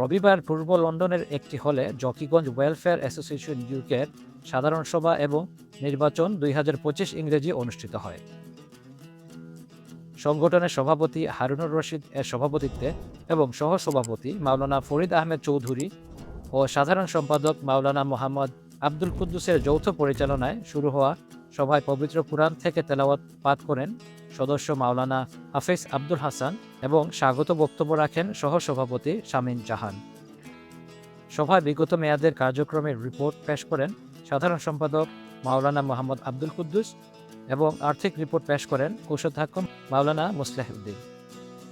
রবিবার পূর্ব লন্ডনের একটি হলে জকিগঞ্জ ওয়েলফেয়ার অ্যাসোসিয়েশন ইউকের সাধারণ সভা এবং নির্বাচন দুই ইংরেজি অনুষ্ঠিত হয়। সংগঠনের সভাপতি হারুনুর রশিদ এর সভাপতিত্বে এবং সহ সভাপতি মাওলানা ফরিদ আহমেদ চৌধুরী ও সাধারণ সম্পাদক মাওলানা মোহাম্মদ আব্দুল কুদ্দুসের যৌথ পরিচালনায় শুরু হওয়া সভায় পবিত্র কুরআন থেকে তেলাওয়াত পাঠ করেন সদস্য মাওলানা হাফিজ আব্দুল হাসান এবং স্বাগত বক্তব্য রাখেন সহ সভাপতি শামীম জাহান। সভায় বিগত মেয়াদের কার্যক্রমের রিপোর্ট পেশ করেন সাধারণ সম্পাদক মাওলানা মোহাম্মদ আব্দুল কুদ্দুস এবং আর্থিক রিপোর্ট পেশ করেন কোষাধ্যক্ষ মাওলানা মুসলেহুদ্দিন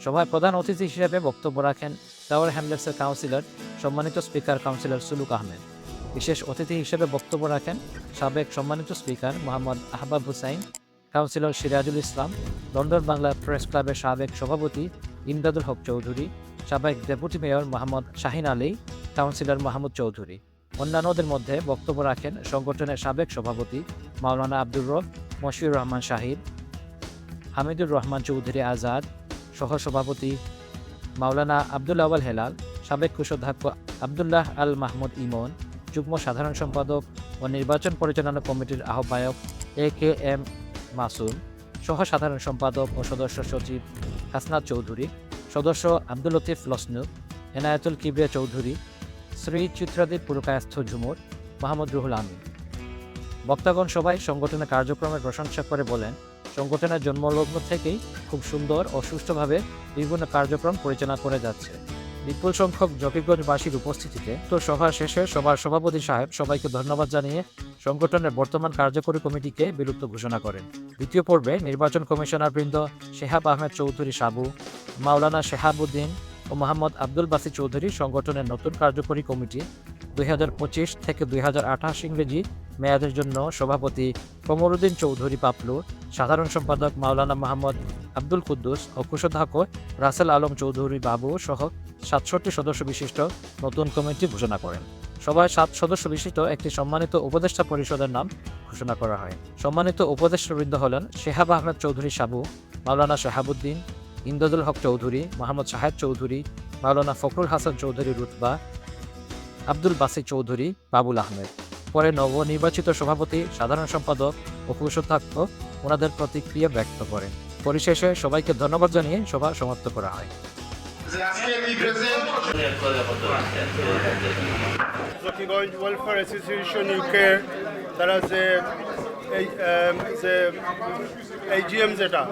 সভায় প্রধান অতিথি হিসেবে বক্তব্য রাখেন টাওয়ার হ্যামলেটসের কাউন্সিলর সম্মানিত স্পিকার কাউন্সিলর সুলুক আহমেদ। বিশেষ অতিথি হিসেবে বক্তব্য রাখেন সাবেক সম্মানিত speaker Mohammad Ahbab Hussain, councillor Sirajul Islam, London Bangla press ক্লাবের সাবেক সভাপতি ইমদাদুল হক চৌধুরী, সাবেক deputy mayor Mohammad Shahin Ali, councillor Mahmud Chowdhury. অন্যান্যদের মধ্যে বক্তব্য রাখেন সংগঠনের সাবেক সভাপতি মাওলানা আব্দুর রব, মশিউর রহমান শাহিদ হামিদুর রহমান চৌধুরী আজাদ সহ সভাপতি মাওলানা আব্দুল আওয়াল হেলাল, সাবেক কোষাধ্যক্ষ আবদুল্লাহ আল মাহমুদ ইমন যুগ্ম সাধারণ সম্পাদক ও নির্বাচন পরিচালনা কমিটির আহ্বায়ক এ কে এম মাসুম সহ সাধারণ সম্পাদক ও সদস্য সচিব হাসনাত চৌধুরী, সদস্য আব্দুল লতিফ লসনু, এনায়েতুল কিবরিয়া চৌধুরী, শ্রী চিত্রাদীপ পুরকায়স্থ ঝুমুর মাহমুদ রুহুল আমিন। বক্তাগণ সবাই সংগঠনের কার্যক্রমের প্রশংসা করে বলেন, সংগঠনের জন্মলগ্ন থেকেই খুব সুন্দর ও সুষ্ঠুভাবে বিভিন্ন কার্যক্রম পরিচালনা করে যাচ্ছে। বিপুল সংখ্যক জকিগঞ্জবাসীর উপস্থিতিতে তো সভা শেষে সভার সভাপতি সাহেব সবাইকে ধন্যবাদ জানিয়ে সংগঠনের বর্তমান কার্যকরী কমিটিকে বিলুপ্ত ঘোষণা করেন। দ্বিতীয় পর্বে নির্বাচন কমিশনার বৃন্দ শেহাব আহমেদ চৌধুরী সাবু, মাওলানা শেহাবুদ্দিন ও মোহাম্মদ আব্দুল বাসি চৌধুরী সংগঠনের নতুন কার্যকরী কমিটি দুই হাজার পঁচিশ থেকে দুই হাজার আঠাশ ইংরেজি মেয়াদের জন্য সভাপতি কমরুদ্দিন চৌধুরী পাপলু, সাধারণ সম্পাদক মাওলানা মোহাম্মদ আব্দুল কুদ্দুস ও কোষাধ্যক্ষ রাসেল আলম চৌধুরী বাবু সহ সাতষট্টি সদস্য বিশিষ্ট নতুন কমিটি ঘোষণা করেন। সভায় সাত সদস্য বিশিষ্ট একটি সম্মানিত উপদেষ্টা পরিষদের নাম ঘোষণা করা হয়। সম্মানিত উপদেষ্টাবৃন্দ হলেন শেহাব আহমেদ চৌধুরী সাবু, মাওলানা শাহাবুদ্দিন, ইমদাদুল হক চৌধুরী, মোহাম্মদ সাহেব চৌধুরী, মাওলানা ফখরুল হাসান চৌধুরী রুতবা, আব্দুল বাসি চৌধুরী, বাবুল আহমেদ। পরে নবনির্বাচিত সভাপতি, সাধারণ সম্পাদক ও কোষাধ্যক্ষ ওনাদের প্রতিক্রিয়া ব্যক্ত করেন। পরিশেষে সবাইকে ধন্যবাদ জানিয়ে সভা সমাপ্ত করা হয়। জকিগঞ্জ ওয়েলফেয়ার অ্যাসোসিয়েশন ইউকে তারা যে এই যে এইচজিএম যেটা,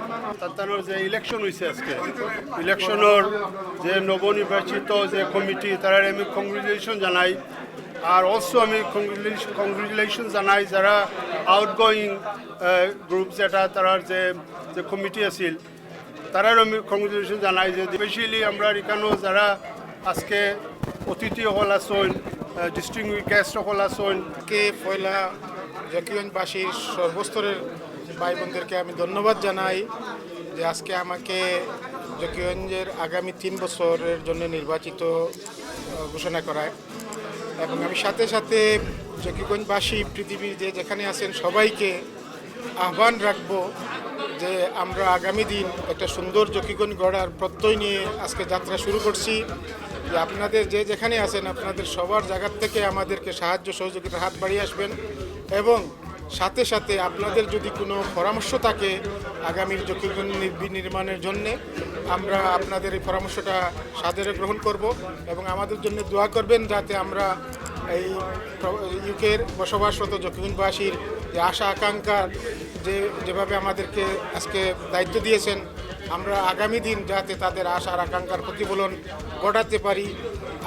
তার যে ইলেকশন হয়েছে আজকে ইলেকশনের যে নবনির্বাচিত যে কমিটি তারা আমি কংগ্রেচুলেশন জানাই। আর অলসো আমি কংগ্রেচুলেশন জানাই যারা আউটগোয়িং গ্রুপ যেটা তারার যে যে কমিটি আছিল তারার আমি কংগ্রেচুলেশন জানাই যে স্পেশালি আমরা এখানেও যারা আজকে অতিথি হল আসন ডিস্ট্রিক্ট গেস্ট হল আসন কে পয়লা জকিগঞ্জবাসীর সর্বস্তরের ভাই বোনদেরকে আমি ধন্যবাদ জানাই যে আজকে আমাকে জকিগঞ্জের আগামী তিন বছরের জন্য নির্বাচিত ঘোষণা করায়। এবং আমি সাথে সাথে জকিগঞ্জবাসী, পৃথিবীর যে যেখানে আছেন সবাইকে আহ্বান রাখব যে আমরা আগামী দিন একটা সুন্দর জকিগঞ্জ গড়ার প্রত্যয় নিয়ে আজকে যাত্রা শুরু করছি। যে আপনাদের যে যেখানে আছেন, আপনাদের সবার জায়গার থেকে আমাদেরকে সাহায্য সহযোগিতার হাত বাড়িয়ে আসবেন এবং সাথে সাথে আপনাদের যদি কোনো পরামর্শ থাকে আগামীর নির্বি- নির্মাণের জন্যে, আমরা আপনাদের এই পরামর্শটা সাদরে গ্রহণ করব এবং আমাদের জন্য দোয়া করবেন যাতে আমরা এই ইউকের বসবাসরত জকিগঞ্জবাসীর যে আশা, আকাঙ্ক্ষা, যে যেভাবে আমাদেরকে আজকে দায়িত্ব দিয়েছেন আমরা আগামী দিন যাতে তাদের আশার আকাঙ্ক্ষার প্রতিফলন ঘটাতে পারি,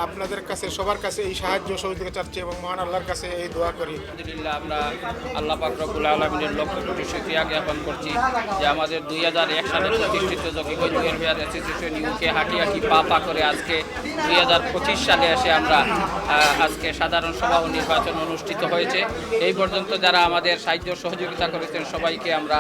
আপনাদের কাছে, সবার কাছে এই সাহায্য সহযোগিতা চাচ্ছি এবং মহান আল্লাহর কাছে এই দোয়া করি। আলহামদুলিল্লাহ, আমরা আল্লাহ পাক রব্বুল আলমিনের লক্ষ কোটি শুক্রিয়া জ্ঞাপন করছি যে আমাদের দুই হাজার এক সালে প্রতিষ্ঠিত জকিগঞ্জ ওয়েলফেয়ার অ্যাসোসিয়েশন ইউকে হাঁটি হাঁটি পা পা করে আজকে দুই হাজার পঁচিশ সালে এসে আমরা আজকে সাধারণ সভা ও নির্বাচন অনুষ্ঠিত হয়েছে। এই পর্যন্ত যারা আমাদের সাহায্য সহযোগিতা করেছেন সবাইকে আমরা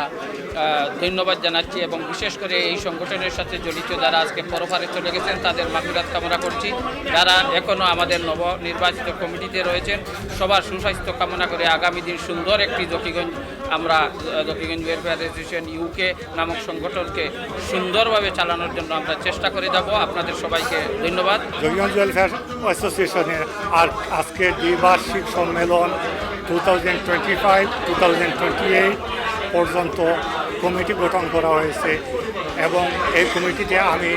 ধন্যবাদ জানাচ্ছি এবং বিশেষ করে এই সংগঠনের সাথে জড়িত যারা আজকে পরপারে চলে গেছেন, তাদের মাফিরাত কামনা করছি। যারা এখনও আমাদের নব নির্বাচিত কমিটিতে রয়েছেন, সবার সুস্বাস্থ্য কামনা করে আগামী দিন সুন্দর একটি জকিগঞ্জ, আমরা জকিগঞ্জ ওয়েলফেয়ার অ্যাসোসিয়েশন ইউকে নামক সংগঠনকে সুন্দরভাবে চালানোর জন্য আমরা চেষ্টা করে যাব। আপনাদের সবাইকে ধন্যবাদ। জগিগঞ্জ ওয়েলফেয়ার অ্যাসোসিয়েশনের আর আজকের দ্বিবার্ষিক সম্মেলন two thousand twenty five two thousand twenty eight পর্যন্ত কমিটি গঠন করা হয়েছে এবং এই কমিটিতে আমি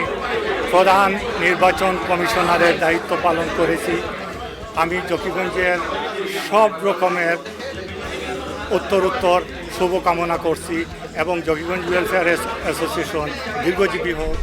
প্রধান নির্বাচন কমিশনারের দায়িত্ব পালন করেছি। আমি জকিগঞ্জের সব রকমের উত্তরোত্তর শুভকামনা করছি এবং জকিগঞ্জ ওয়েলফেয়ার অ্যাসোসিয়েশন দীর্ঘজীবী হোক